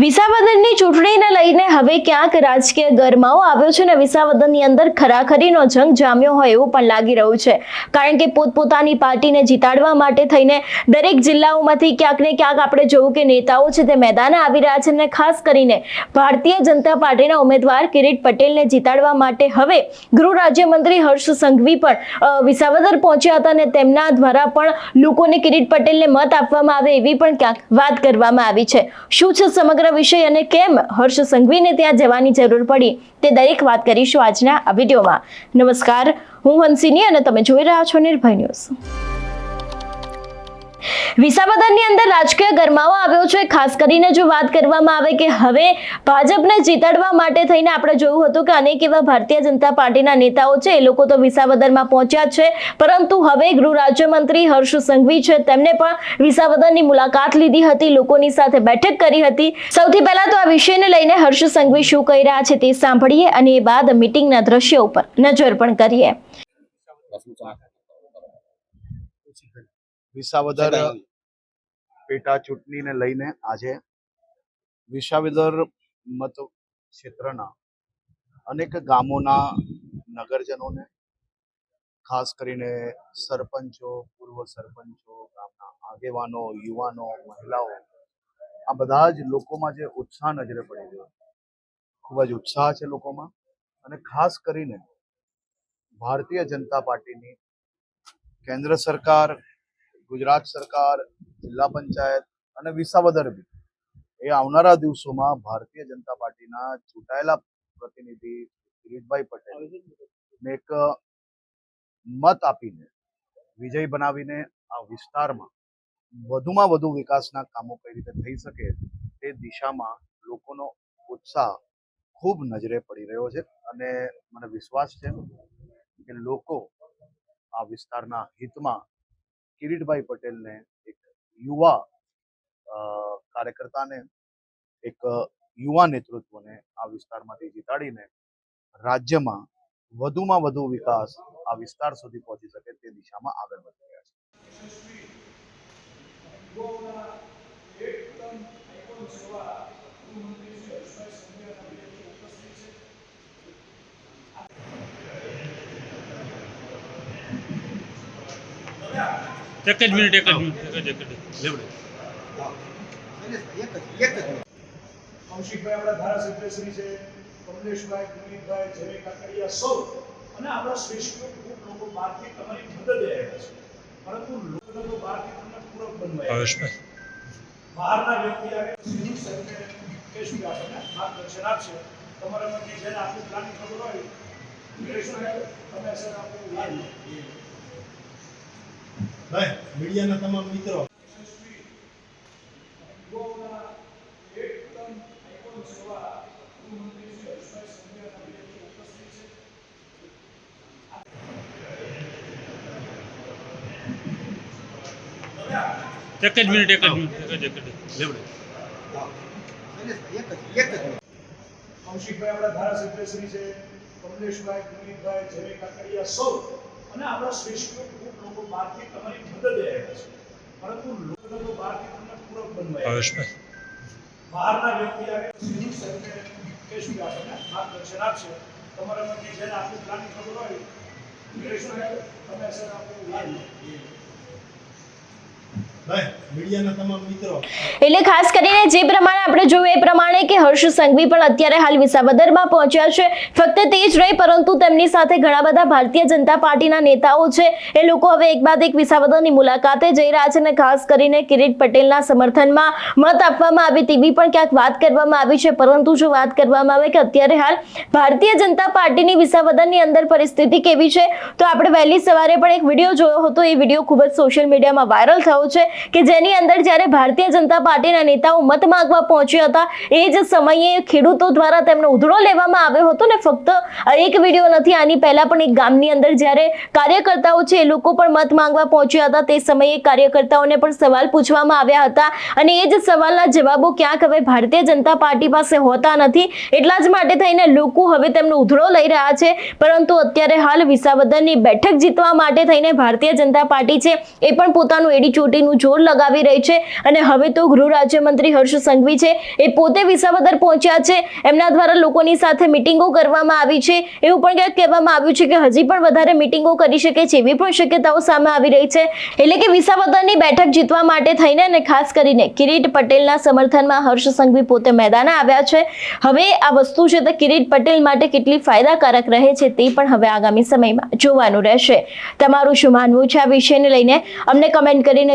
વિસાવદરની ચૂંટણીને લઈને હવે ક્યાંક રાજકીય ગરમાવો આવ્યો છે અને વિસાવદનની અંદર ખરાખરીનો જંગ જામ્યો હોય એવું પણ લાગી રહ્યું છે. કારણ કે પોતપોતાની પાર્ટીને જીતાડવા માટે થઈને દરેક જિલ્લાઓમાંથી ક્યાંક ને ક્યાંક આપણે જોયું કે નેતાઓ છે તે મેદાને આવી રહ્યા છે અને ખાસ કરીને ભારતીય જનતા પાર્ટીના ઉમેદવાર કિરીટ પટેલને જીતાડવા માટે હવે ગૃહ રાજ્યમંત્રી હર્ષ સંઘવી પણ વિસાવદર પહોંચ્યા હતા અને તેમના દ્વારા પણ લોકોને કિરીટ પટેલને મત આપવામાં આવે એવી પણ ક્યાંક વાત કરવામાં આવી છે. શું છે સમગ્ર વિષય અને કેમ હર્ષ સંઘવીને ત્યાં જવાની જરૂર પડી તે દરેક વાત કરીશું આજના આ વિડીયોમાં. નમસ્કાર, હું હંસિની અને તમે જોઈ રહ્યા છો નિર્ભય ન્યૂઝ. વિસાવદરની અંદર રાજકીય ગરમાવો આવ્યો છે. ખાસ કરીને જો વાત કરવામાં આવે કે હવે ભાજપને જીતાડવા માટે થઈને આપણે જોયું હતું કે અનેક એવા ભારતીય જનતા પાર્ટીના નેતાઓ છે, એ લોકો તો વિસાવદરમાં પહોંચ્યા છે. પરંતુ હવે ગૃહ રાજ્યમંત્રી હર્ષ સંઘવી છે, તેમને પણ વિસાવદરની મુલાકાત લીધી હતી, લોકોની સાથે બેઠક કરી હતી. સૌથી પહેલા તો આ વિષયને લઈને હર્ષ સંઘવી શું કહી રહ્યા છે તે સાંભળીએ અને એ બાદ મીટિંગના દ્રશ્યો ઉપર નજર પણ કરીએ. વિસાવદર પેટા ચૂંટણીને લઈને આજે વિસાવદર મત ક્ષેત્રના અનેક ગામોના નગરજનોને, ખાસ કરીને સરપંચો, પૂર્વ સરપંચો, ગામના આગેવાનો, યુવાનો, મહિલાઓ, આ બધા જ લોકોમાં જે ઉત્સાહ નજરે પડી રહ્યો ખૂબ જ ઉત્સાહ છે લોકોમાં અને ખાસ કરીને ભારતીય જનતા પાર્ટીની કેન્દ્ર સરકાર ગુજરાત સરકાર, જિલ્લા પંચાયત અને વિસાવદર એ આવનારા દિવસોમાં ભારતીય જનતા પાર્ટીના ચૂંટાયેલા પ્રતિનિધિ કિરીટભાઈ પટેલ એક મત આપીને, વિજય બનાવીને આ વિસ્તારમાં વધુમાં વધુ વિકાસના કામો કઈ રીતે થઈ શકે તે દિશામાં લોકોનો ઉત્સાહ ખૂબ નજરે પડી રહ્યો છે અને મને વિશ્વાસ છે કે લોકો આ વિસ્તારના હિતમાં કિરીટભાઈ પટેલને એક યુવા કાર્યકર્તાને, એક યુવા નેતૃત્વને આ વિસ્તારમાંથી જીતાડીને રાજ્યમાં વધુમાં વધુ વિકાસ આ વિસ્તાર સુધી પહોંચી શકે તે દિશામાં આગળ વધી રહ્યા છે. એક જ મિનિટ એક જ મિનિટ એક જ એક જ. લેવડે. કૌશિકભાઈ આપણા ધારાસભ્ય શ્રી છે કમલેશભાઈ પુનિતભાઈ જય કાકડિયા સૌ. અને આપણા શ્રેષ્ઠ ખૂબ લોકો બહારથી તમારી મદદે આવ્યા છે. પરંતુ લોકો બહારથી તમને પૂરક બનવાય બહારના વ્યક્તિ આવે સીધું કેશું કહેશું આપણને માર્ગદર્શન આપશે. તમારામાંથી જેને આટલું પ્લાનિંગ ખબર હોય તમે સર આપણું લાવી ભાઈ મીડિયાના તમામ મિત્રો. એક જ મિનિટ એક જ મિનિટ એક જ લેવડે. કૌશિકભાઈ આપણા ધારાસભ્ય શ્રી છે કમલેશભાઈ પુનિતભાઈ જય કાકડિયા સૌ. અને આપણા શ્રેષ્ઠો બહારથી તમારી મદદે આવ્યા છે. પરંતુ લોકો બહારથી તમને પૂરક. બહારના વ્યક્તિ આવે કે આપણને માર્ગદર્શન આપશે. તમારામાંથી જેને આખું પ્લાનિંગ ખબર હોય શું તમે સર આપણું લાવી ભાઈ મીડિયાના તમામ મિત્રો એટલે ખાસ કરીને જે પ્રમાણે આપણે જોયું એ પ્રમાણે કે હર્ષ સંઘવી પણ અત્યારે હાલ વિસાવદરમાં પહોંચ્યા છે. ફક્ત તે જ રહી પરંતુ તેમની સાથે ઘણા બધા ભારતીય જનતા પાર્ટીના નેતાઓ છે. એ લોકો હવે એક બાદ એક વિસાવદરની મુલાકાતે જઈ રહ્યા છે અને ખાસ કરીને કિરીટ પટેલના સમર્થનમાં મત આપવામાં આવે તેવી પણ ક્યાંક વાત કરવામાં આવી છે. પરંતુ જો વાત કરવામાં આવે કે અત્યારે હાલ ભારતીય જનતા પાર્ટીની વિસાવદરની અંદર પરિસ્થિતિ કેવી છે, તો આપણે વહેલી સવારે પણ એક વીડિયો જોયો હતો. એ વીડિયો ખૂબ જ સોશિયલ મીડિયામાં વાયરલ થયો છે. કે જેની અંદર જ્યારે ભારતીય જનતા પાર્ટીના નેતાઓ મત માંગવા પહોંચ્યા હતા, એ જ સમયે ખેડૂતો દ્વારા તેમનો ઉધડો લેવામાં આવ્યો હતો ને ફક્ત એક વીડિયો નથી, આની પહેલા પણ એક ગામની અંદર જ્યારે કાર્યકર્તાઓ છે એ લોકો પણ મત માંગવા પહોંચ્યા હતા, તે સમયે કાર્યકર્તાઓને પણ સવાલ પૂછવામાં આવ્યા હતા અને એ જ સવાલના જવાબો ક્યાંક હવે ભારતીય જનતા પાર્ટી પાસે હોતા નથી, એટલા જ માટે થઈને લોકો હવે તેમનો ઉધડો લઈ રહ્યા છે. પરંતુ અત્યારે હાલ વિસાવદરની બેઠક જીતવા માટે થઈને ભારતીય જનતા પાર્ટી છે એ પણ પોતાનું એડી ચોટીનું જોર લગાવી રહી છે અને હવે તો ગૃહ રાજ્યમંત્રી હર્ષ સંઘવી છે એ પોતે વિસાવદર પહોંચ્યા છે. એમના દ્વારા લોકોની સાથે મિટિંગો કરવામાં આવી છે. એવું પણ ક્યાંક કહેવામાં આવ્યું છે કે હજી પણ વધારે મિટિંગો કરી શકે છે એવી પણ શક્યતાઓ સામે આવી રહી છે. એટલે કે વિસાવદરની બેઠક જીતવા માટે થઈને અને ખાસ કરીને કિરીટ પટેલના સમર્થનમાં હર્ષ સંઘવી પોતે મેદાને આવ્યા છે. હવે આ વસ્તુ છે તે કિરીટ પટેલ માટે કેટલી ફાયદાકારક રહે છે તે પણ હવે આગામી સમયમાં જોવાનું રહેશે. તમારું શું માનવું છે આ વિષયને લઈને? અમને કમેન્ટ કરીને